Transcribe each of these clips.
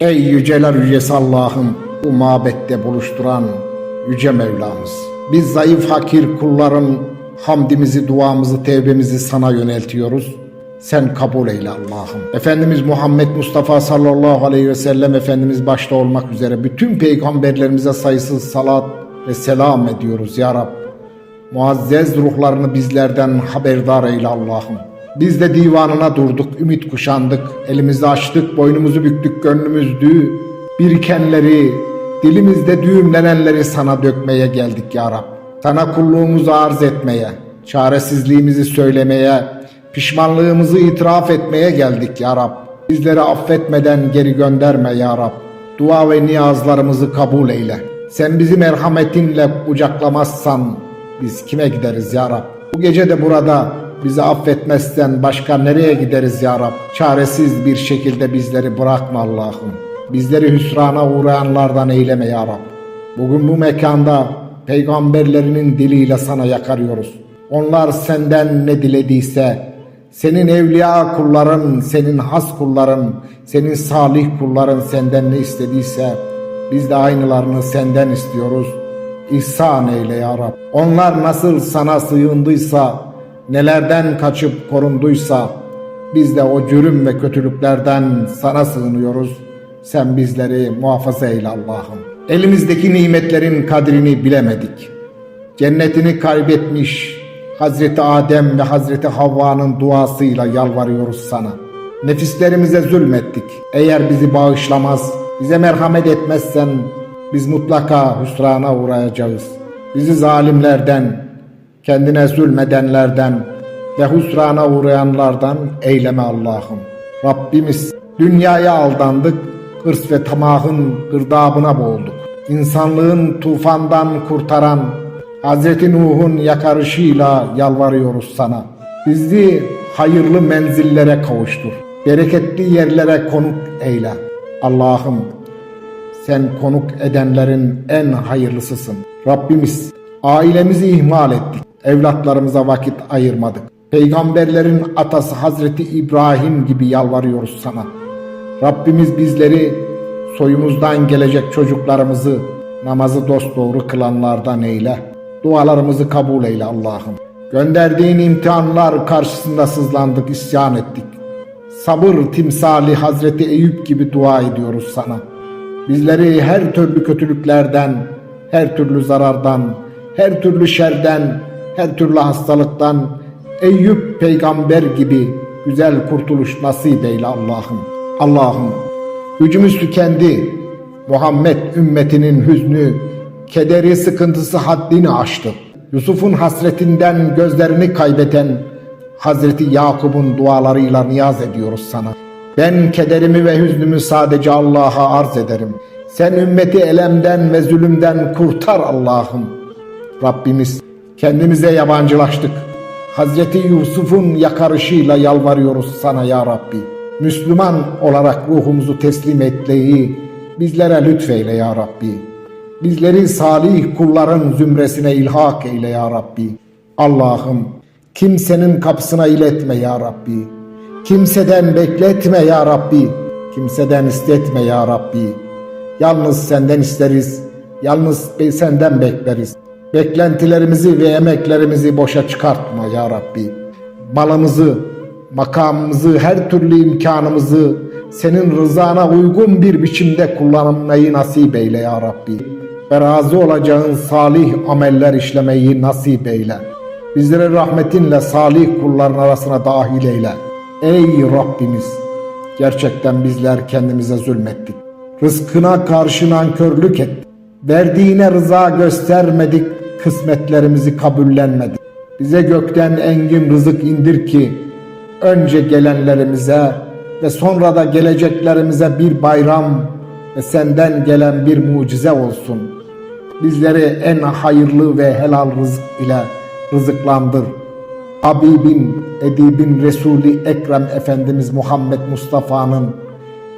Ey yüceler yücesi Allah'ım bu mabette buluşturan yüce Mevlamız. Biz zayıf hakir kulların hamdimizi, duamızı, tevbemizi sana yöneltiyoruz. Sen kabul eyle Allah'ım. Efendimiz Muhammed Mustafa sallallahu aleyhi ve sellem Efendimiz başta olmak üzere bütün peygamberlerimize sayısız salat ve selam ediyoruz ya Rab. Muazzez ruhlarını bizlerden haberdar eyle Allah'ım. Biz de divanına durduk, ümit kuşandık, elimizi açtık, boynumuzu büktük, gönlümüz düğü. Birikenleri, dilimizde düğümlenenleri sana dökmeye geldik ya Rab. Sana kulluğumuzu arz etmeye, çaresizliğimizi söylemeye, pişmanlığımızı itiraf etmeye geldik ya Rab. Bizleri affetmeden geri gönderme ya Rab. Dua ve niyazlarımızı kabul eyle. Sen bizi merhametinle kucaklamazsan biz kime gideriz ya Rab? Bu gece de burada bizi affetmezsen başka nereye gideriz ya Rab? Çaresiz bir şekilde bizleri bırakma Allah'ım. Bizleri hüsrana uğrayanlardan eyleme ya Rab. Bugün bu mekanda peygamberlerinin diliyle sana yakarıyoruz. Onlar senden ne dilediyse, senin evliya kulların, senin has kulların, senin salih kulların senden ne istediyse, biz de aynılarını senden istiyoruz. İhsan eyle ya Rab. Onlar nasıl sana sığındıysa, nelerden kaçıp korunduysa, biz de o cürüm ve kötülüklerden sana sığınıyoruz. Sen bizleri muhafaza eyle Allah'ım. Elimizdeki nimetlerin kadrini bilemedik. Cennetini kaybetmiş Hazreti Adem ve Hazreti Havva'nın duasıyla yalvarıyoruz sana. Nefislerimize zulmettik. Eğer bizi bağışlamaz, bize merhamet etmezsen biz mutlaka hüsrana uğrayacağız. Bizi zalimlerden, kendine zulmedenlerden ve hüsrana uğrayanlardan eyleme Allah'ım. Rabbimiz dünyaya aldandık, hırs ve tamahın gırdabına boğulduk. İnsanlığın tufandan kurtaran Hazreti Nuh'un yakarışıyla yalvarıyoruz sana. Bizi hayırlı menzillere kavuştur. Bereketli yerlere konuk eyle. Allah'ım sen konuk edenlerin en hayırlısısın. Rabbimiz ailemizi ihmal ettik. Evlatlarımıza vakit ayırmadık. Peygamberlerin atası Hazreti İbrahim gibi yalvarıyoruz sana. Rabbimiz bizleri soyumuzdan gelecek çocuklarımızı namazı dosdoğru kılanlardan eyle. Dualarımızı kabul eyle Allah'ım. Gönderdiğin imtihanlar karşısında sızlandık, isyan ettik. Sabır timsali Hazreti Eyüp gibi dua ediyoruz sana. Bizleri her türlü kötülüklerden, her türlü zarardan, her türlü şerden, her türlü hastalıktan Eyüp peygamber gibi güzel kurtuluş nasip eyle Allah'ım. Allah'ım gücümüz tükendi. Muhammed ümmetinin hüznü, kederi sıkıntısı haddini aştı. Yusuf'un hasretinden gözlerini kaybeten Hazreti Yakup'un dualarıyla niyaz ediyoruz sana. Ben kederimi ve hüznümü sadece Allah'a arz ederim. Sen ümmeti elemden ve zulümden kurtar Allah'ım. Rabbimiz kendimize yabancılaştık. Hazreti Yusuf'un yakarışıyla yalvarıyoruz sana ya Rabbi. Müslüman olarak ruhumuzu teslim etmeyi bizlere lütfeyle ya Rabbi. Bizleri salih kulların zümresine ilhak eyle ya Rabbi. Allah'ım kimsenin kapısına iletme ya Rabbi. Kimseden bekletme ya Rabbi. Kimseden istetme ya Rabbi. Yalnız senden isteriz. Yalnız senden bekleriz. Beklentilerimizi ve emeklerimizi boşa çıkartma ya Rabbi. Malımızı, makamımızı, her türlü imkanımızı senin rızana uygun bir biçimde kullanmayı nasip eyle ya Rabbi. Ve razı olacağın salih ameller işlemeyi nasip eyle. Bizleri rahmetinle salih kulların arasına dahil eyle. Ey Rabbimiz! Gerçekten bizler kendimize zulmettik. Rızkına karşı nankörlük ettik. Verdiğine rıza göstermedik, kısmetlerimizi kabullenmedik. Bize gökten engin rızık indir ki, önce gelenlerimize ve sonra da geleceklerimize bir bayram ve senden gelen bir mucize olsun. Bizleri en hayırlı ve helal rızık ile rızıklandır. Habibin, Edibin, Resulü Ekrem Efendimiz Muhammed Mustafa'nın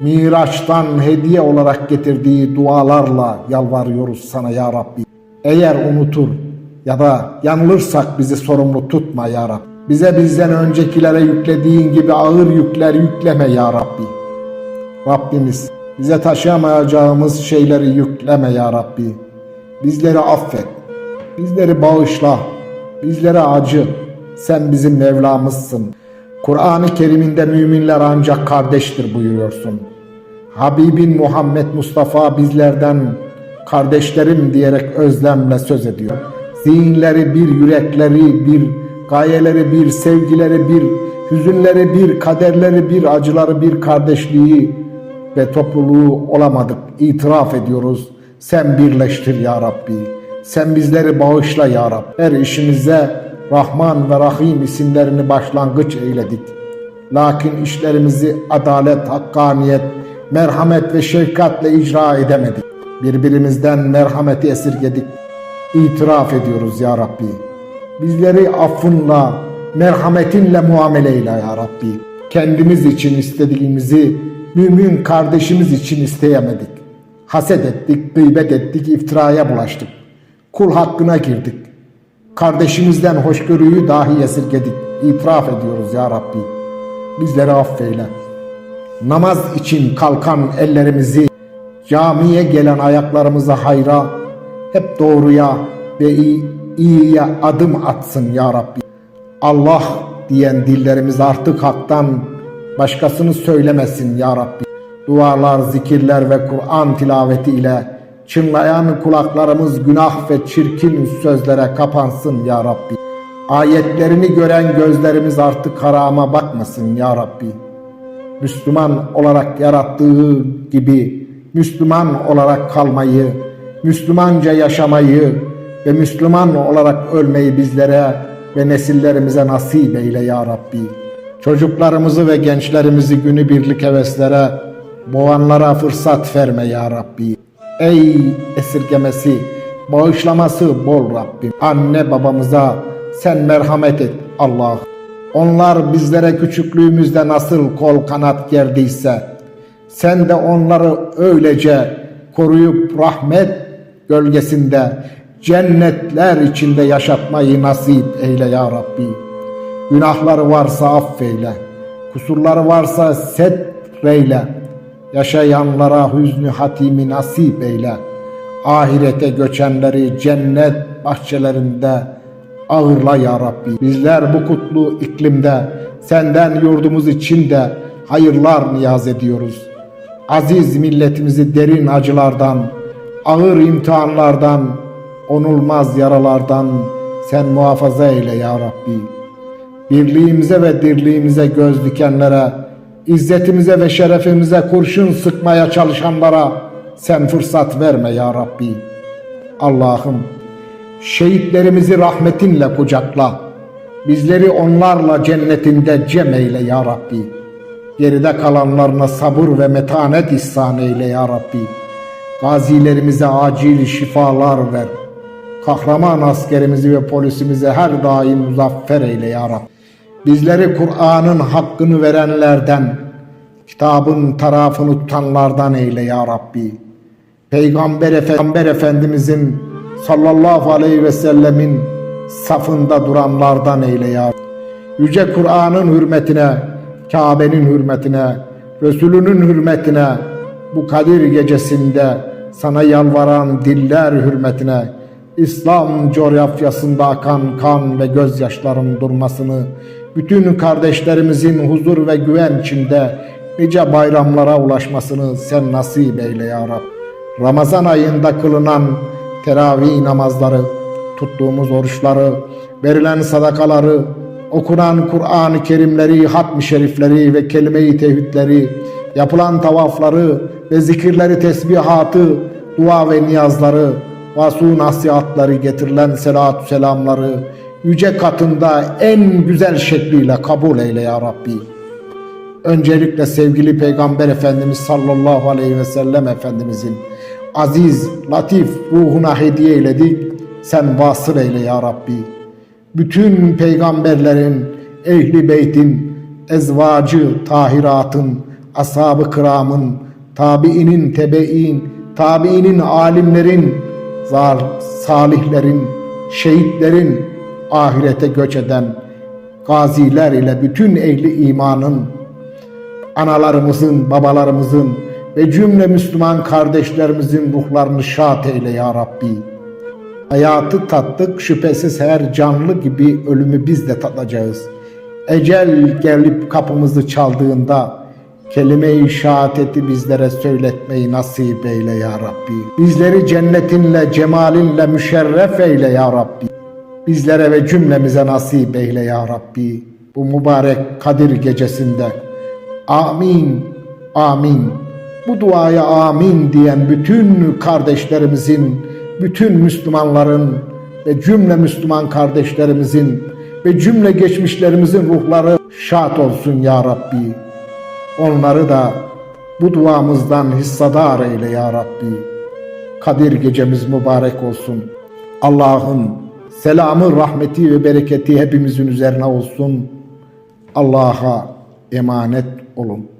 Miraç'tan hediye olarak getirdiği dualarla yalvarıyoruz sana ya Rabbi. Eğer unutur ya da yanılırsak bizi sorumlu tutma ya Rabbi. Bize bizden öncekilere yüklediğin gibi ağır yükler yükleme ya Rabbi. Rabbimiz Bize taşıyamayacağımız şeyleri yükleme ya Rabbi. Bizleri affet. Bizleri bağışla. Bizlere acı. Sen bizim Mevlamızsın. Kur'an-ı Kerim'inde müminler ancak kardeştir buyuruyorsun. Habibin Muhammed Mustafa bizlerden kardeşlerim diyerek özlemle söz ediyor. Zihinleri bir, yürekleri bir, gayeleri bir, sevgileri bir, hüzünleri bir, kaderleri bir, acıları bir kardeşliği ve topluluğu olamadık. İtiraf ediyoruz. Sen birleştir ya Rabbi. Sen bizleri bağışla ya Rabbi. Her işimize Rahman ve Rahim isimlerini başlangıç eyledik. Lakin işlerimizi adalet, hakkaniyet, merhamet ve şefkatle icra edemedik. Birbirimizden merhameti esirgedik. İtiraf ediyoruz ya Rabbi. Bizleri affınla, merhametinle muamele eyle ya Rabbi. Kendimiz için istediğimizi mümin kardeşimiz için isteyemedik. Haset ettik, gıybet ettik, iftiraya bulaştık. Kul hakkına girdik. Kardeşimizden hoşgörüyü dahi esirgedik. İtiraf ediyoruz ya Rabbi. Bizleri affeyle. Namaz için kalkan ellerimizi, camiye gelen ayaklarımızı hayra, hep doğruya ve iyi, iyiye adım atsın ya Rabbi. Allah diyen dillerimiz artık haktan başkasını söylemesin ya Rabbi. Dualar, zikirler ve Kur'an tilaveti ile çınlayan kulaklarımız günah ve çirkin sözlere kapansın ya Rabbi. Ayetlerini gören gözlerimiz artık harama bakmasın ya Rabbi. Müslüman olarak yarattığı gibi Müslüman olarak kalmayı, Müslümanca yaşamayı ve Müslüman olarak ölmeyi bizlere ve nesillerimize nasip eyle ya Rabbi. Çocuklarımızı ve gençlerimizi günübirlik heveslere, boğanlara fırsat verme ya Rabbi. Ey esirgemesi, bağışlaması bol Rabbim. Anne babamıza sen merhamet et Allah. Onlar bizlere küçüklüğümüzde nasıl kol kanat gerdiyse, sen de onları öylece koruyup rahmet gölgesinde cennetler içinde yaşatmayı nasip eyle ya Rabbi. Günahları varsa affeyle, kusurları varsa setreyle, yaşayanlara hüznü hatimi nasip eyle. Ahirete göçenleri cennet bahçelerinde ağırla ya Rabbi. Bizler bu kutlu iklimde senden yurdumuz için de hayırlar niyaz ediyoruz. Aziz milletimizi derin acılardan, ağır imtihanlardan, onulmaz yaralardan sen muhafaza eyle ya Rabbi. Birliğimize ve dirliğimize göz dikenlere, izzetimize ve şerefimize kurşun sıkmaya çalışanlara sen fırsat verme ya Rabbi. Allah'ım şehitlerimizi rahmetinle kucakla. Bizleri onlarla cennetinde cem eyle ya Rabbi. Geride kalanlarına sabır ve metanet ihsan eyle ya Rabbi. Gazilerimize acil şifalar ver. Kahraman askerimizi ve polisimize her daim muzaffer eyle ya Rabbi. Bizleri Kur'an'ın hakkını verenlerden, kitabın tarafını tutanlardan eyle ya Rabbi. Peygamber, Efe- Peygamber Efendimizin sallallahu aleyhi ve sellemin safında duranlardan eyle ya Rabbi. Yüce Kur'an'ın hürmetine, Kabe'nin hürmetine, Resulünün hürmetine, bu Kadir gecesinde sana yalvaran diller hürmetine, İslam coğrafyasında akan kan ve gözyaşların durmasını, bütün kardeşlerimizin huzur ve güven içinde nice bayramlara ulaşmasını sen nasip eyle ya Rab. Ramazan ayında kılınan teravih namazları, tuttuğumuz oruçları, verilen sadakaları, okunan Kur'an-ı Kerimleri, hatm-ı şerifleri ve kelime-i tevhidleri, yapılan tavafları ve zikirleri, tesbihatı, dua ve niyazları, vasu nasihatları, getirilen selatü selamları, yüce katında en güzel şekliyle kabul eyle ya Rabbi. Öncelikle sevgili Peygamber Efendimiz sallallahu aleyhi ve sellem Efendimizin aziz, latif ruhuna hediye eyledik. Sen vasıl eyle ya Rabbi. Bütün peygamberlerin, ehli beytin, ezvacı, tahiratın, ashab-ı kiramın, tabiinin, tebein, tabiinin, alimlerin, zar, salihlerin, şehitlerin, ahirete göç eden gaziler ile bütün ehli imanın, analarımızın, babalarımızın, ve cümle Müslüman kardeşlerimizin ruhlarını şad eyle ya Rabbi. Hayatı tattık şüphesiz her canlı gibi ölümü biz de tadacağız. Ecel gelip kapımızı çaldığında kelime-i şehadeti bizlere söyletmeyi nasip eyle ya Rabbi. Bizleri cennetinle, cemalinle müşerref eyle ya Rabbi. Bizlere ve cümlemize nasip eyle ya Rabbi. Bu mübarek Kadir gecesinde. Amin, amin. Bu duaya amin diyen bütün kardeşlerimizin, bütün Müslümanların ve cümle Müslüman kardeşlerimizin ve cümle geçmişlerimizin ruhları şad olsun ya Rabbi. Onları da bu duamızdan hissadar eyle ya Rabbi. Kadir gecemiz mübarek olsun. Allah'ın selamı, rahmeti ve bereketi hepimizin üzerine olsun. Allah'a emanet olun.